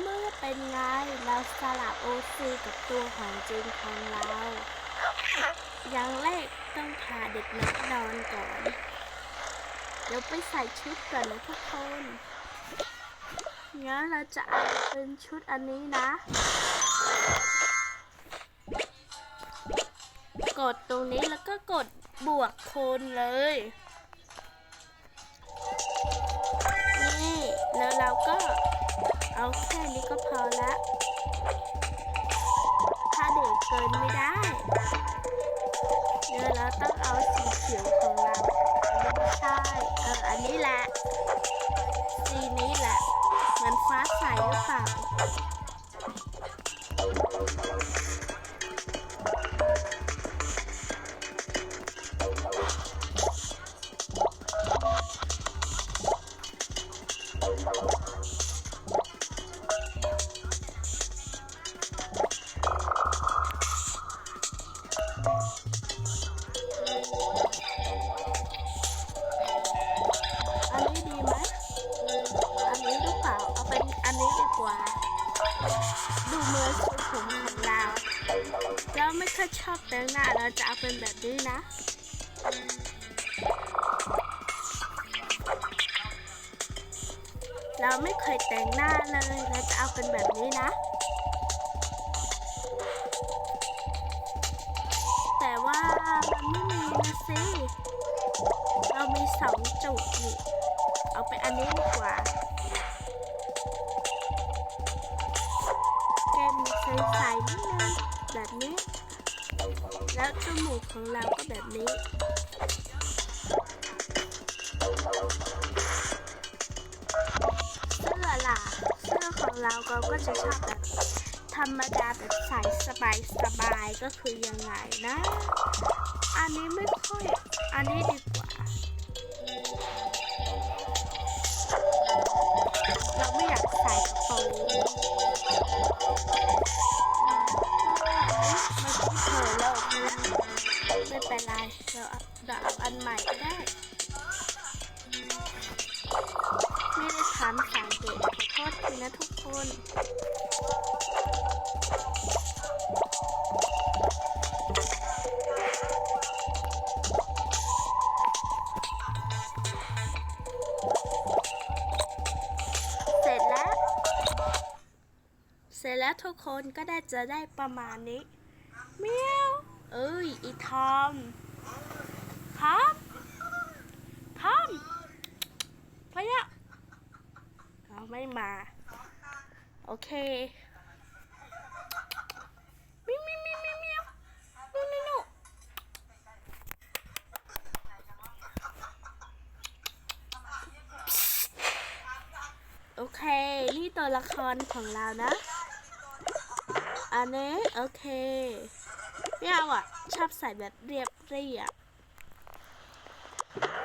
เมื่อเป็นไงเราสลับโอซีกับตัวของจริงของเรา อย่างแรกต้องพาเด็กนักนอนก่อน เดี๋ยวไปใส่ชุดก่อนนะทุกคนงั้นเราจะเอาเป็นชุดอันนี้นะ กดตรงนี้แล้วก็กดบวกคูณเลย นี่ แล้วเราก็ ก็พอละถ้าเด็กเกินไม่ได้เดี๋ยวเราต้องเอาสีเขียวของเราไม่ใช่เอออันนี้แหละสีนี้แหละเหมือนฟ้าใสหรือเปล่าอั ชอบแต่งหน้าเราจะเอาเป็นแบบนี้นะ เราไม่เคยแต่งหน้าเลยเราจะเอาเป็นแบบนี้นะ แต่ว่ามันไม่มีนะสิเรามีสองจุดนี่เอาไปอันนี้ดีกว่าแก้มใสๆนิดนึงแบบนี้ แล้วจมูกของเราก็แบบนี้ เสื้อล่ะ เสื้อของเราเราก็จะชอบแบบธรรมดาแบบใส่สบายสบายก็คือยังไงนะ อันนี้ไม่ค่อย อันนี้ดี อันใหม่ก็ได้ ไม่ได้ทำสังเกตขอโทษทีนะทุกคนเสร็จแล้วเสร็จแล้วทุกคนก็ได้จะได้ประมาณนี้เมียว เอ้ย อีทอม มา โอเคมิมิมิมิมินุนุนุโอเค นี่ตัวละครของเรานะ อันนี้ โอเคไม่เอาอะ ชอบใส่แบบเรียบเรียบ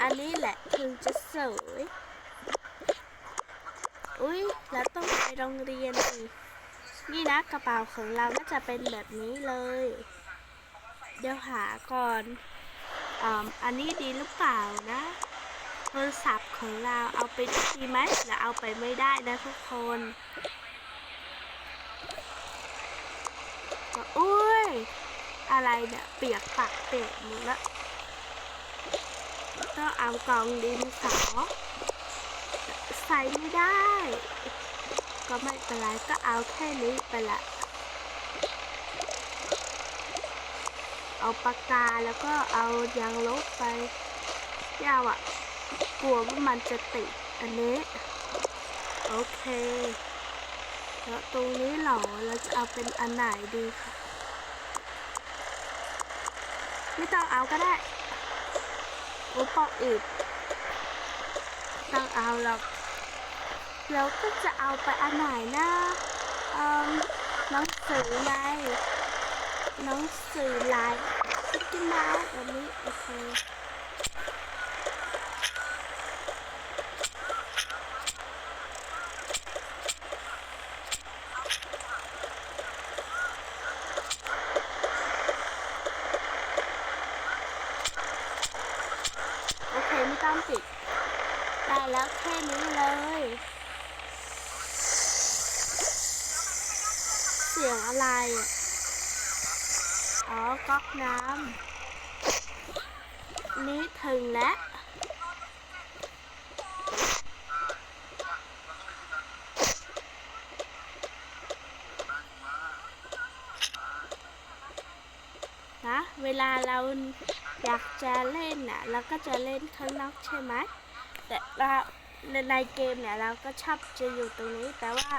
อันนี้แหละถึงจะสวย อุ้ยแล้วต้องไปโรงเรียนสินี่นะกระเป๋าของเราก็จะเป็นแบบนี้เลย เดี๋ยวหาก่อนอ่าอันนี้ดีหรือเปล่านะโทรศัพท์ของเราเอาไปดีไหมหรือเอาไปไม่ได้นะทุกคนอุ้ยอะไรเนี่ยเปียกปากเปียกหมดละต้องเอากองดินสอ ใส่ไม่ได้ ก็ไม่เป็นไรก็เอาแค่นี้ไปละ เอาปากกาแล้วก็เอายางลบไป ยาวอะ่ะ กลัวว่ามันจะติดอันนี้ โอเคแล้วตรงนี้เหรอเราจะเอาเป็นอันไหนดีคะไม่ต้องเอาก็ได้อุปกรณ์อื่นต้องเอาหรอก เราก็จะเอาไปอันไหนนะเอ่มหนังสือไงหนังสือลายพิจิมาอันนี้โอเค โอเค ไม่ต้องปิด ได้แล้วแค่นี้เลย สียงอะไร อ๋อ ก๊อกน้ำ นี่ถึงแล้ว นะ เวลาเราอยากจะเล่นน่ะเราก็จะเล่นข้างนอกใช่ไหม แต่เราในเกมเนี่ยเราก็ชอบจะอยู่ตรงนี้แต่ว่า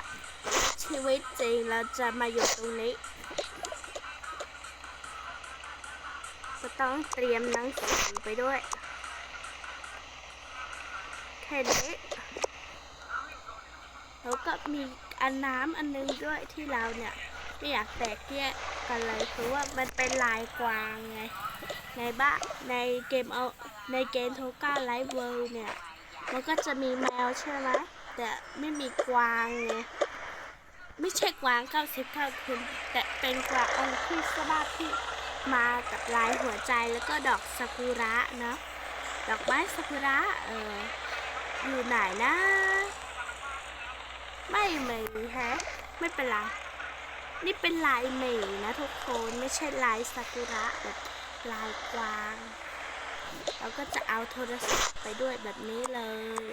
วิตจริงเราจะมาอยู่ตรงนี้ ก็ต้องเตรียมหนังสือไปด้วย แค่นี้แล้วก็มีอันน้ำอันนึงด้วยที่เราเนี่ยไม่อยากแตกแยกกันเลยคือว่ามันเป็นลายกวางไงในบ้านในเกมเอาในเกมโทก้าไลฟ์เวิลด์เนี่ย มันก็จะมีแมวใช่ไหมแต่ไม่มีกวางไง ไม่ใช่กวาง99คืนแต่เป็นกวางองค์ที่สบาที่มากับลายหัวใจแล้วก็ดอกซากุระเนาะดอกไม้ซากุระเอออยู่ไหนนะ ไม่มีแฮะไม่เป็นไรนี่เป็นลายเหมีนะทุกคนไม่ใช่ลายซากุระแบบลายกวางเราก็จะเอาโทรศัพท์ไปด้วยแบบนี้เลย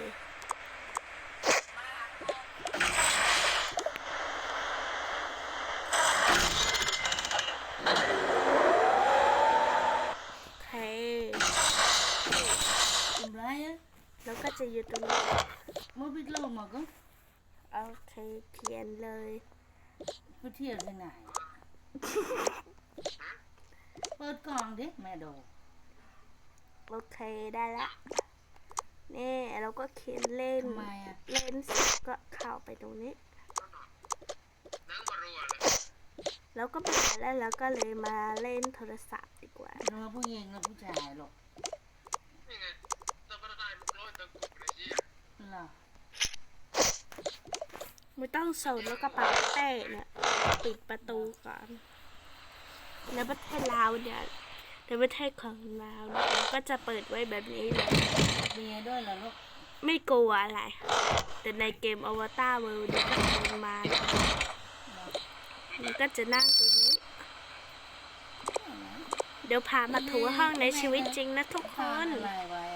โอเค Em lấy á, แล้วก็จะอยู่ตรงนี้ mới biết lâu mà có โอเคเขียนเลย có thiệt thế này. Bớt con đấy, mẹ đồ. โอเคได้ละนี่เราก็เขียนเล่น ทำไมอะเล่นเสร็จก็เข้าไปตรงนี้ แล้วก็ไปแล้วเราก็เลยมาเล่นโทรศัพท์ดีกว่า Nó ผู้หญิงแล้วผู้ชายหรอกนี่ไงจะไม่ได้มันร้อยตะกุกเลยเชี่ยเหรอ ไม่ต้องส่งแล้วกระเป๋าเป้เนี่ยปิดประตูก่อนในประเทศลาวเนี่ยในประเทศของลาวเนี่ยเราก็จะเปิดไว้แบบนี้เลยเบียร์ด้วยเหรอลูกไม่กลัวอะไร แต่ในเกมอวตารเวิลด์เนี่ยก็เดินมาเนี่ยมันก็จะนั่งตรงนี้ เดี๋ยวพามาถูห้องในชีวิตจริงนะทุกคทานนอะไรวะ